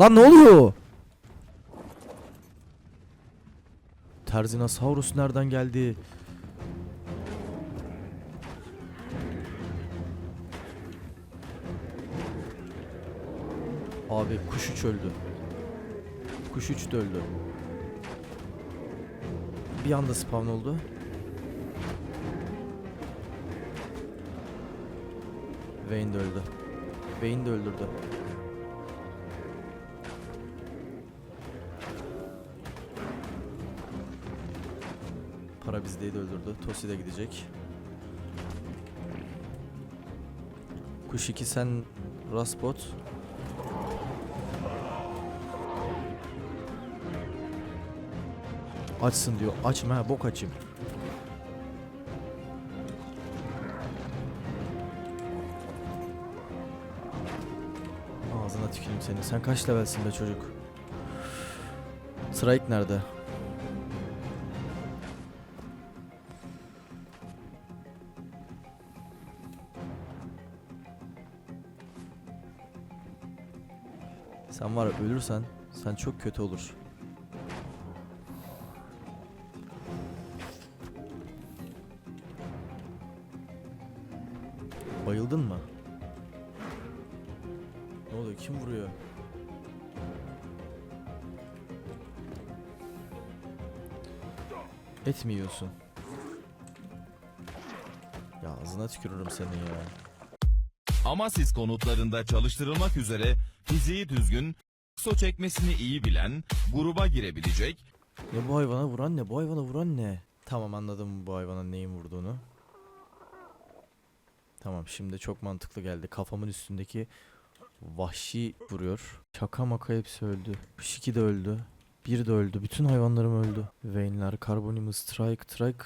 Lan ne oluyor? Terzinosaurus nereden geldi? Abi kuş üç öldü. Kuş üç de öldü. Bir anda spawn oldu. Vayne de öldü. Vayne de öldürdü. Para bizdeyi de öldürdü. Tosi de gidecek. Kuş 2 sen Raspot. Açsın diyor. Açma bok açayım. Ağzına tüküreyim seni. Sen kaç levelsin be çocuk? Strike nerede? Sen var ya ölürsen sen çok kötü olur. Bayıldın mı? Ne oluyor? Kim vuruyor? Et mi yiyorsun? Ya ağzına tükürürüm senin ya. Amasis konutlarında çalıştırılmak üzere fiziği düzgün, so çekmesini iyi bilen, gruba girebilecek, Ne bu hayvana vuran ne? Bu hayvana vuran ne? Tamam anladım bu hayvana neyin vurduğunu. Tamam şimdi çok mantıklı geldi. Kafamın üstündeki vahşi vuruyor. Şaka maka hepsi öldü. Şiki de öldü. Bir de öldü. Bütün hayvanlarım öldü. Vayne'ler, Carbonimus, Trike, Trike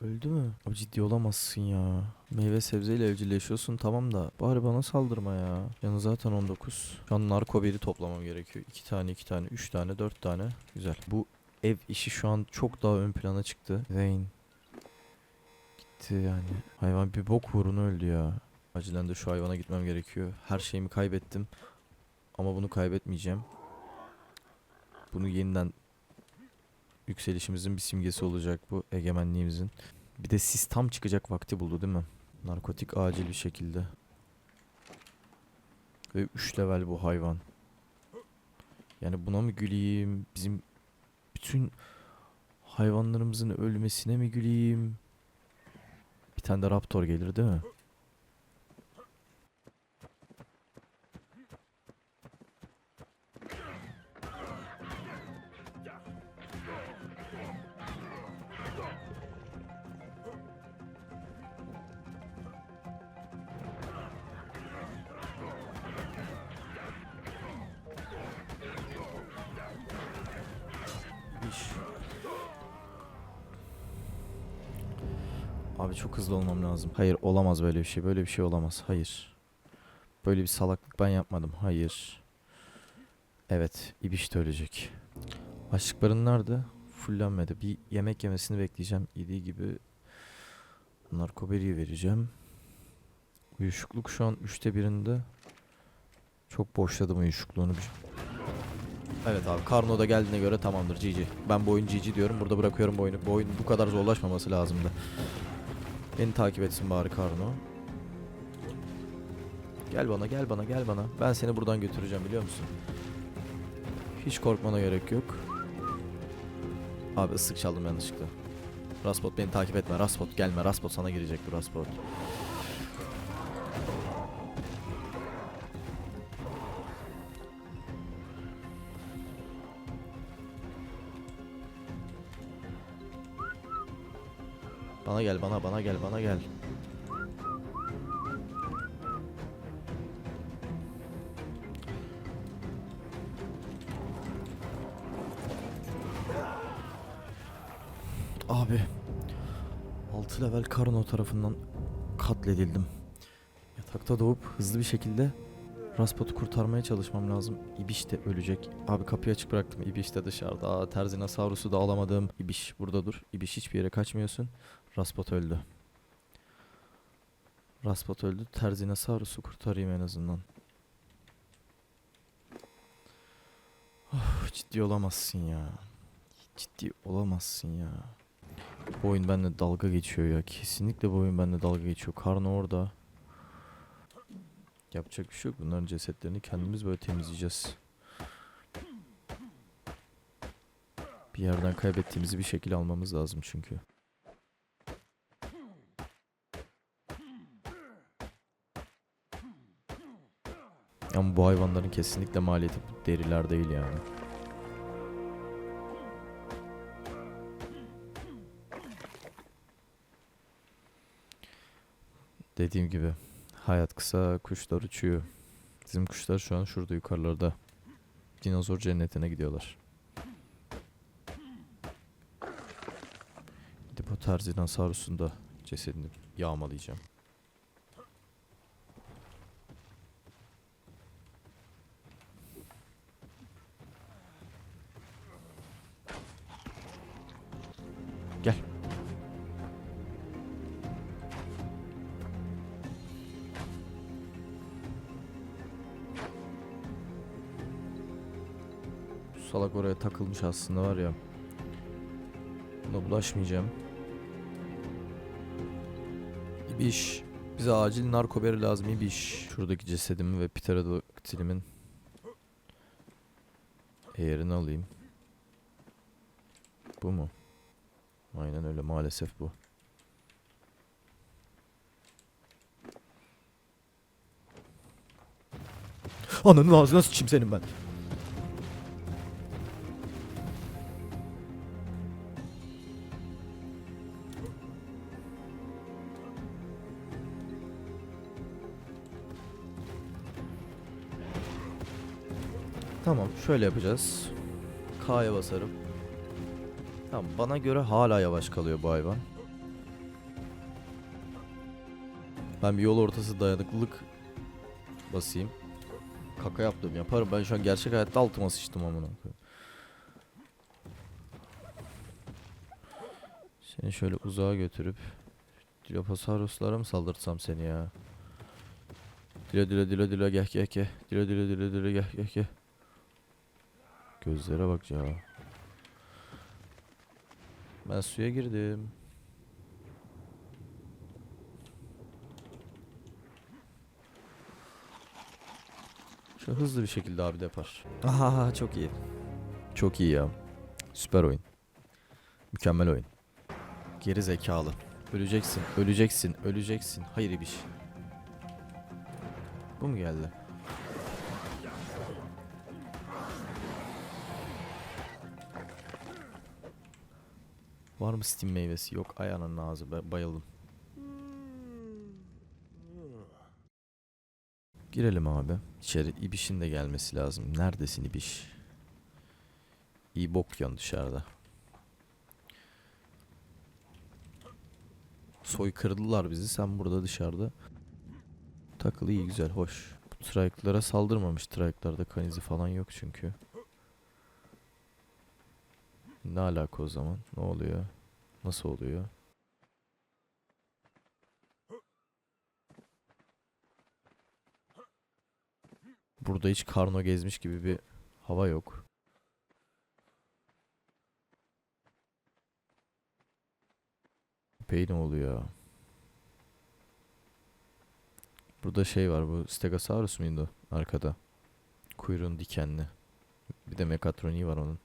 öldü mü? Abi ciddi olamazsın ya. Meyve sebzeyle evcilleşiyorsun tamam da bari bana saldırma ya. Yanı zaten 19. Şu an narko beri toplamam gerekiyor. 2 tane, 2 tane, 3 tane, 4 tane. Güzel. Bu ev işi şu an çok daha ön plana çıktı. Vayne. Gitti yani. Hayvan bir bok uğruna öldü ya. Acilen de şu hayvana gitmem gerekiyor. Her şeyimi kaybettim. Ama bunu kaybetmeyeceğim. Bunu yeniden yükselişimizin bir simgesi olacak bu egemenliğimizin. Bir de sis tam çıkacak vakti buldu değil mi? Narkotik acil bir şekilde. Ve 3 level bu hayvan. Yani buna mı güleyim? Bizim bütün hayvanlarımızın ölmesine mi güleyim? Bir tane de raptor gelir değil mi? Abi çok hızlı olmam lazım. Hayır olamaz böyle bir şey. Böyle bir şey olamaz. Hayır. Böyle bir salaklık ben yapmadım. Hayır. Evet. İbiş de ölecek. Açlıkların nerede? Fullenmedi. Bir yemek yemesini bekleyeceğim. Yediği gibi narkoberiyi vereceğim. Uyuşukluk şu an üçte birinde. Çok boşladım uyuşukluğunu. Evet abi Karno da geldiğine göre tamamdır GG. Ben bu oyun GG diyorum. Burada bırakıyorum bu oyunu. Bu oyun bu kadar zorlaşmaması lazımdı. Beni takip etsin bari Karno. Gel bana gel bana gel bana. Ben seni buradan götüreceğim biliyor musun? Hiç korkmana gerek yok. Abi ıslık çaldım yanlışlıkla. Raspot beni takip etme. Raspot gelme. Raspot sana girecek bu Raspot. Bana gel bana bana gel bana gel. Abi 6 level Karno tarafından katledildim. Yatakta doğup hızlı bir şekilde Raspot'u kurtarmaya çalışmam lazım. İbiş de ölecek. Abi kapıyı açık bıraktım. İbiş de dışarıda. Aa, Terzinosaurus'u da alamadım. İbiş burada dur. İbiş hiçbir yere kaçmıyorsun. Raspot öldü. Raspot öldü. Terzinosaurus'u kurtarayım en azından. ciddi olamazsın ya. Ciddi olamazsın ya. Bu oyun benimle dalga geçiyor ya. Kesinlikle bu oyun benimle dalga geçiyor. Karnı orada. Yapacak bir şey yok. Bunların cesetlerini kendimiz böyle temizleyeceğiz. Bir yerden kaybettiğimizi bir şekilde almamız lazım çünkü. Ama bu hayvanların kesinlikle maliyeti deriler değil yani. Dediğim gibi hayat kısa kuşlar uçuyor. Bizim kuşlar şu an şurada yukarılarda. Dinozor cennetine gidiyorlar. Gidip o Tarzinosaurus'un da cesedini yağmalayacağım. Salak oraya takılmış aslında var ya. Buna bulaşmayacağım. İbiş. Bize acil narko beri lazım İbiş. Şuradaki cesedimi ve pterodaktilimin eğerini alayım. Bu mu? Aynen öyle maalesef bu. Ananın ağzına sıçayım senin ben. Şöyle yapacağız. K'ya basarım. Tamam bana göre hala yavaş kalıyor bu hayvan. Ben bir yol ortası dayanıklılık basayım. Kaka yaptım yaparım. Ben şu an gerçek hayatta altıma sıçtım amına. Seni şöyle uzağa götürüp Dilophosaurus'lara mı saldırtsam seni ya? Dilo dilo dilo dilo geh geh geh. Dilo dilo dilo dilo geh geh geh. Gözlere bak ya. Ben suya girdim. Şu hızlı bir şekilde abi de yapar. Aha çok iyi. Çok iyi ya. Süper oyun. Mükemmel oyun. Geri zekalı. Öleceksin, öleceksin, öleceksin. Hayır ibiş. Bu mu geldi? Var mı Steam meyvesi? Yok. Ay ananın ağzı. Ba- bayıldım. Girelim abi. İçeri İbiş'in de gelmesi lazım. Neredesin İbiş? İyi bok yan dışarıda. Soykırdılar bizi. Sen burada dışarıda. Takılı iyi güzel hoş. Bu saldırmamış. Trike'larda kan izi falan yok çünkü. Ne alaka o zaman? Ne oluyor? Nasıl oluyor? Burada hiç karno gezmiş gibi bir hava yok. Pey ne oluyor? Burada şey var bu Stegosaurus muydu arkada? Kuyruğun dikenli. Bir de mekatroniği var onun.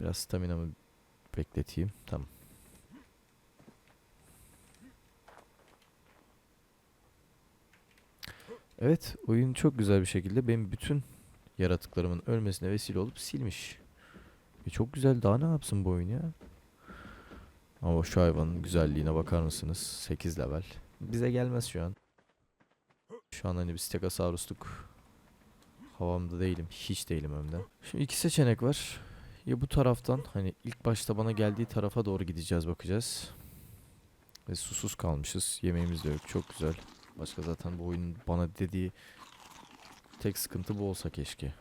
Biraz staminamı bekleteyim. Tamam. Evet, oyun çok güzel bir şekilde benim bütün yaratıklarımın ölmesine vesile olup silmiş. E çok güzel daha ne yapsın bu oyun ya? Ama şu hayvanın güzelliğine bakar mısınız? 8 level. Bize gelmez şu an. Şu an hani bir Stegosaurus'luk havamda değilim. Hiç değilim hem de. Şimdi iki seçenek var. Ya bu taraftan hani ilk başta bana geldiği tarafa doğru gideceğiz bakacağız. Ve susuz kalmışız. Yemeğimiz de yok. Çok güzel. Başka zaten bu oyunun bana dediği tek sıkıntı bu olsa keşke.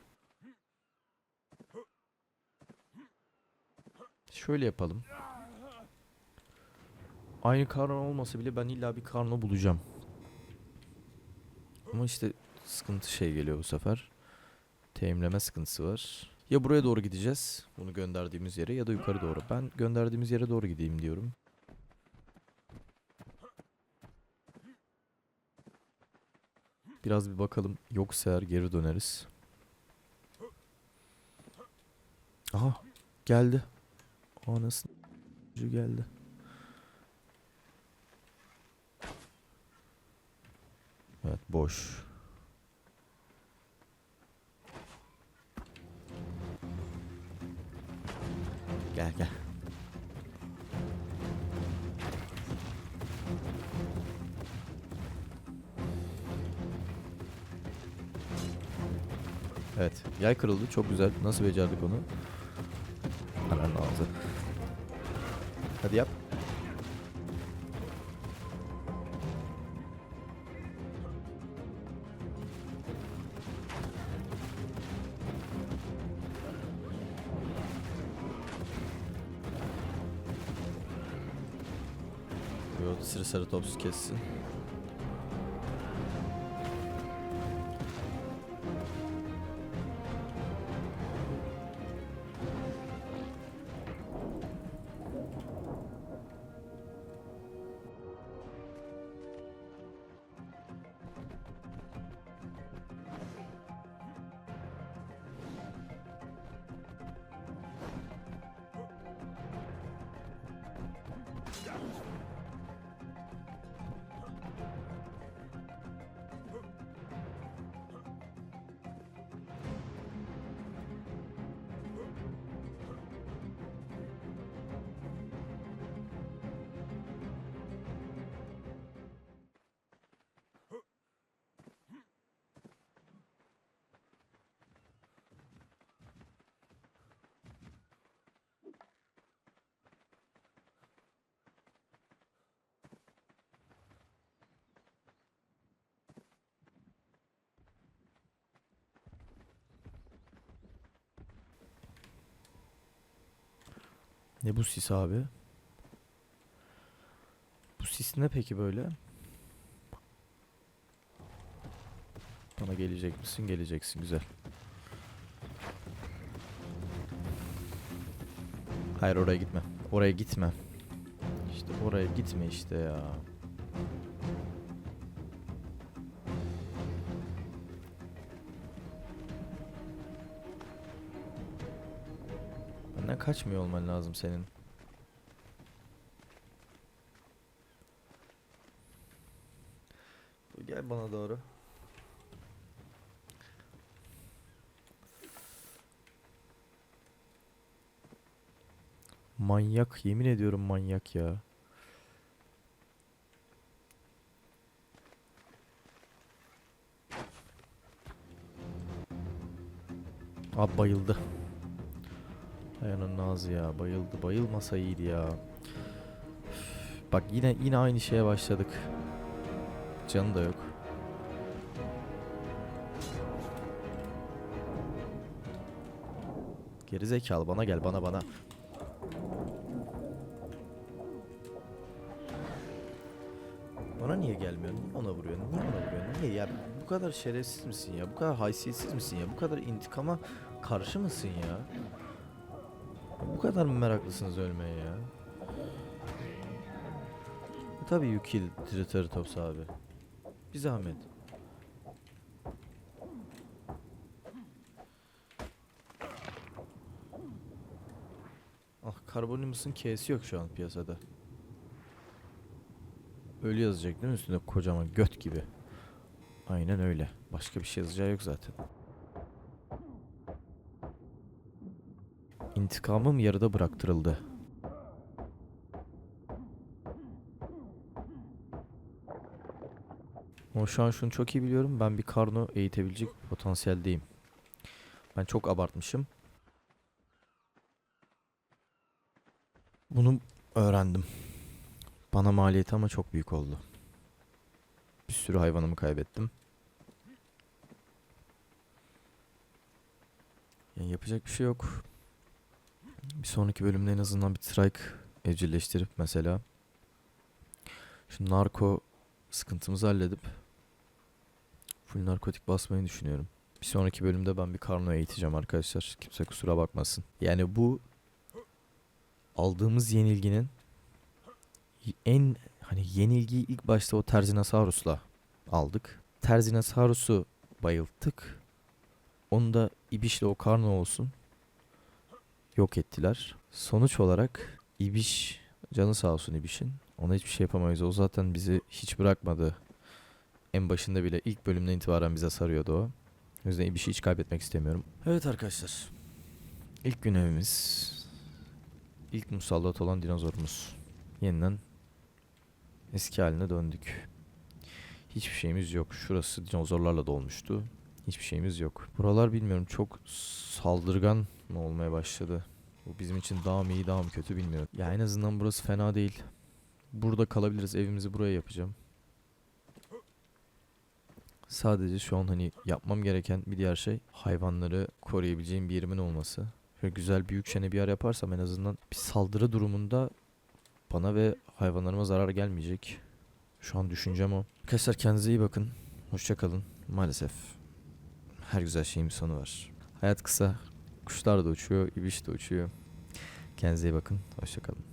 Şöyle yapalım. Aynı karno olmasa bile ben illa bir karno bulacağım. Ama işte sıkıntı şey geliyor bu sefer. Teyimleme sıkıntısı var. Ya buraya doğru gideceğiz. Bunu gönderdiğimiz yere ya da yukarı doğru. Ben gönderdiğimiz yere doğru gideyim diyorum. Biraz bir bakalım. Yoksa eğer geri döneriz. Aha geldi. Anasını geldi. Evet boş. Gel gel. Evet. Yay kırıldı. Çok güzel. Nasıl becerdik onu? Ananın ağzı. Hadi yap. Topsuz kessin. Ne bu sis abi? Bu sis ne peki böyle? Bana gelecek misin? Geleceksin. Güzel. Hayır oraya gitme. Oraya gitme. İşte oraya gitme işte ya. Benden kaçmıyor olman lazım senin. Gel bana doğru. Manyak, yemin ediyorum manyak ya. Abi bayıldı. Ayağının ağzı ya bayıldı. Bayılmasa iyiydi ya. Bak yine yine aynı şeye başladık. Canı da yok. Geri zekalı bana gel bana bana. Bana niye gelmiyorsun? Niye ona vuruyorsun? Niye ona vuruyorsun? Niye ya? Bu kadar şerefsiz misin ya? Bu kadar haysiyetsiz misin ya? Bu kadar intikama karşı mısın ya? Kadar mı meraklısınız ölmeye ya? E tabii you kill Triceratops abi. Bir zahmet. Ah Carbonimus'un K'si yok şu an piyasada. Ölü yazacak değil mi üstünde kocaman göt gibi. Aynen öyle. Başka bir şey yazacağı yok zaten. İntikamım yarıda bıraktırıldı. Ama şu an şunu çok iyi biliyorum. Ben bir karno eğitebilecek potansiyeldeyim. Ben çok abartmışım. Bunu öğrendim. Bana maliyeti ama çok büyük oldu. Bir sürü hayvanımı kaybettim. Yani yapacak bir şey yok. Bir sonraki bölümde en azından bir trike evcilleştirip mesela şu narko sıkıntımızı halledip full narkotik basmayı düşünüyorum. Bir sonraki bölümde ben bir karno eğiteceğim arkadaşlar. Kimse kusura bakmasın. Yani bu aldığımız yenilginin en hani yenilgiyi ilk başta o Terzinosaurus'la aldık. Terzinosaurus'u bayılttık. Onu da İbiş'le o karno olsun yok ettiler. Sonuç olarak İbiş canı sağ olsun İbiş'in. Ona hiçbir şey yapamayız. O zaten bizi hiç bırakmadı. En başında bile ilk bölümden itibaren bize sarıyordu o. O yüzden İbiş'i hiç kaybetmek istemiyorum. Evet arkadaşlar. İlk günevimiz ilk musallat olan dinozorumuz. Yeniden eski haline döndük. Hiçbir şeyimiz yok. Şurası dinozorlarla dolmuştu. Hiçbir şeyimiz yok. Buralar bilmiyorum çok saldırgan mı olmaya başladı. Bu bizim için daha mı iyi daha mı kötü bilmiyorum. Ya en azından burası fena değil. Burada kalabiliriz. Evimizi buraya yapacağım. Sadece şu an hani yapmam gereken bir diğer şey hayvanları koruyabileceğim bir yerimin olması. Şöyle güzel büyük şene bir yer yaparsam en azından bir saldırı durumunda bana ve hayvanlarıma zarar gelmeyecek. Şu an düşüncem o. Arkadaşlar kendinize iyi bakın. Hoşça kalın. Maalesef her güzel şeyin bir sonu var. Hayat kısa. Kuşlar da uçuyor, ibiş de uçuyor. Kendinize iyi bakın. Hoşça kalın.